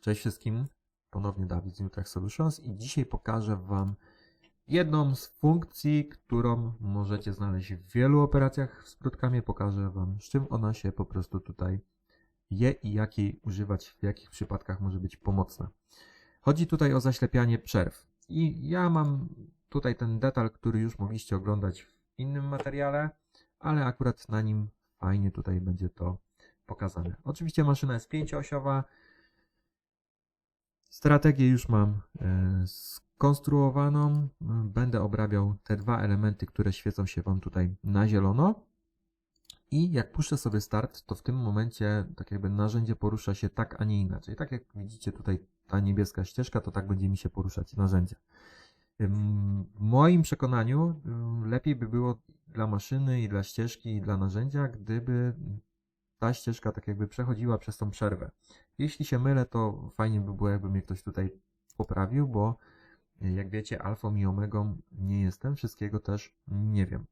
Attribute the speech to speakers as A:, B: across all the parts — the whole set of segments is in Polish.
A: Cześć wszystkim, ponownie Dawid z Newtech Solutions i dzisiaj pokażę Wam jedną z funkcji, którą możecie znaleźć w wielu operacjach w Sprytkami. Pokażę Wam, z czym ona się po prostu tutaj je i jak jej używać, w jakich przypadkach może być pomocna. Chodzi tutaj o zaślepianie przerw i ja mam tutaj ten detal, który już mogliście oglądać w innym materiale, ale akurat na nim fajnie tutaj będzie to pokazane. Oczywiście maszyna jest pięcioosiowa, Strategię już mam e, skonstruowaną. Będę obrabiał te dwa elementy, które świecą się Wam tutaj na zielono. I jak puszczę sobie start, to w tym momencie tak jakby narzędzie porusza się tak, a nie inaczej. Tak jak widzicie tutaj ta niebieska ścieżka, to tak będzie mi się poruszać narzędzie. W moim przekonaniu lepiej by było dla maszyny i dla ścieżki i dla narzędzia, gdyby ta ścieżka tak jakby przechodziła przez tą przerwę. Jeśli się mylę, to fajnie by było, jakby mnie ktoś tutaj poprawił, bo e, jak wiecie, alfą i omegą nie jestem, wszystkiego też nie wiem.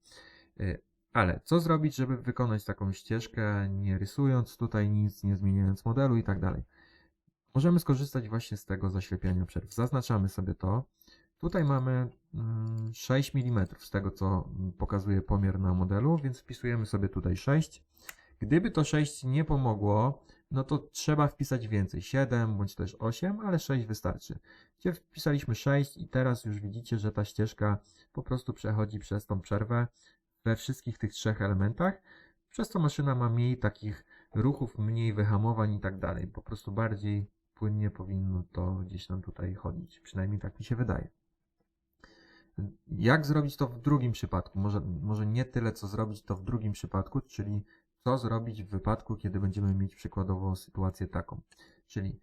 A: E, Ale co zrobić, żeby wykonać taką ścieżkę, nie rysując tutaj nic, nie zmieniając modelu i tak dalej? Możemy skorzystać właśnie z tego zaślepiania przerw. Zaznaczamy sobie to. Tutaj mamy mm, 6 mm z tego, co pokazuje pomiar na modelu, więc wpisujemy sobie tutaj 6. Gdyby to 6 nie pomogło, no to trzeba wpisać więcej, 7 bądź też 8, ale 6 wystarczy. Gdzie wpisaliśmy 6 i teraz już widzicie, że ta ścieżka po prostu przechodzi przez tą przerwę we wszystkich tych trzech elementach, przez co maszyna ma mniej takich ruchów, mniej wyhamowań i tak dalej. Po prostu bardziej płynnie powinno to gdzieś nam tutaj chodzić. Przynajmniej tak mi się wydaje. Jak zrobić to w drugim przypadku? Może, może nie tyle, co zrobić to w drugim przypadku, czyli co zrobić w wypadku, kiedy będziemy mieć przykładowo sytuację taką. Czyli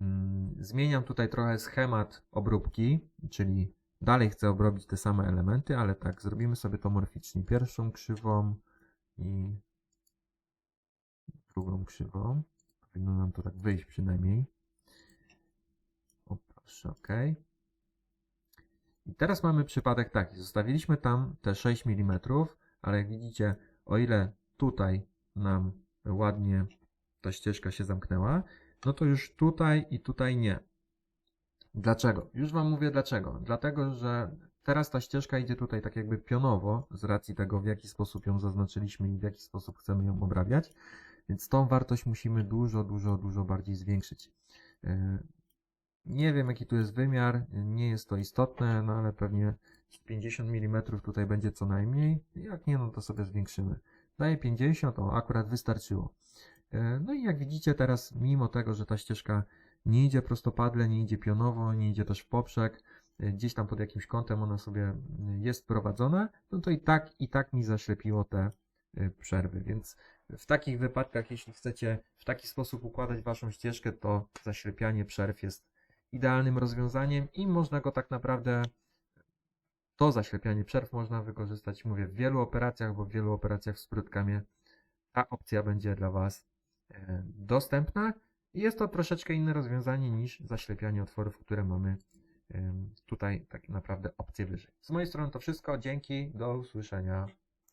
A: mm, zmieniam tutaj trochę schemat obróbki, czyli dalej chcę obrobić te same elementy, ale tak, zrobimy sobie to morficznie. Pierwszą krzywą i drugą krzywą. Powinno nam to tak wyjść przynajmniej. O, proszę, ok. I teraz mamy przypadek taki. Zostawiliśmy tam te 6 mm, ale jak widzicie, o ile tutaj nam ładnie ta ścieżka się zamknęła, no to już tutaj i tutaj nie. Dlaczego? Już Wam mówię dlaczego. Dlatego, że teraz ta ścieżka idzie tutaj tak jakby pionowo, z racji tego, w jaki sposób ją zaznaczyliśmy i w jaki sposób chcemy ją obrabiać, więc tą wartość musimy dużo, dużo, dużo bardziej zwiększyć. Yy, Nie wiem, jaki tu jest wymiar, nie jest to istotne, no ale pewnie 50 mm tutaj będzie co najmniej. Jak nie, no to sobie zwiększymy. Daje 50, o akurat wystarczyło. E, No i jak widzicie teraz, mimo tego, że ta ścieżka nie idzie prostopadle, nie idzie pionowo, nie idzie też w poprzek, e, gdzieś tam pod jakimś kątem ona sobie e, jest prowadzona, no to i tak, i tak mi zaślepiło te przerwy, więc w takich wypadkach, jeśli chcecie w taki sposób układać waszą ścieżkę, to zaślepianie przerw jest idealnym rozwiązaniem i można go tak naprawdę to zaślepianie przerw można wykorzystać, mówię, w wielu operacjach, bo w wielu operacjach w Sprytkamie ta opcja będzie dla Was e, dostępna. I jest to troszeczkę inne rozwiązanie niż zaślepianie otworów, które mamy tutaj tak naprawdę opcję wyżej. Z mojej strony to wszystko. Dzięki, do usłyszenia.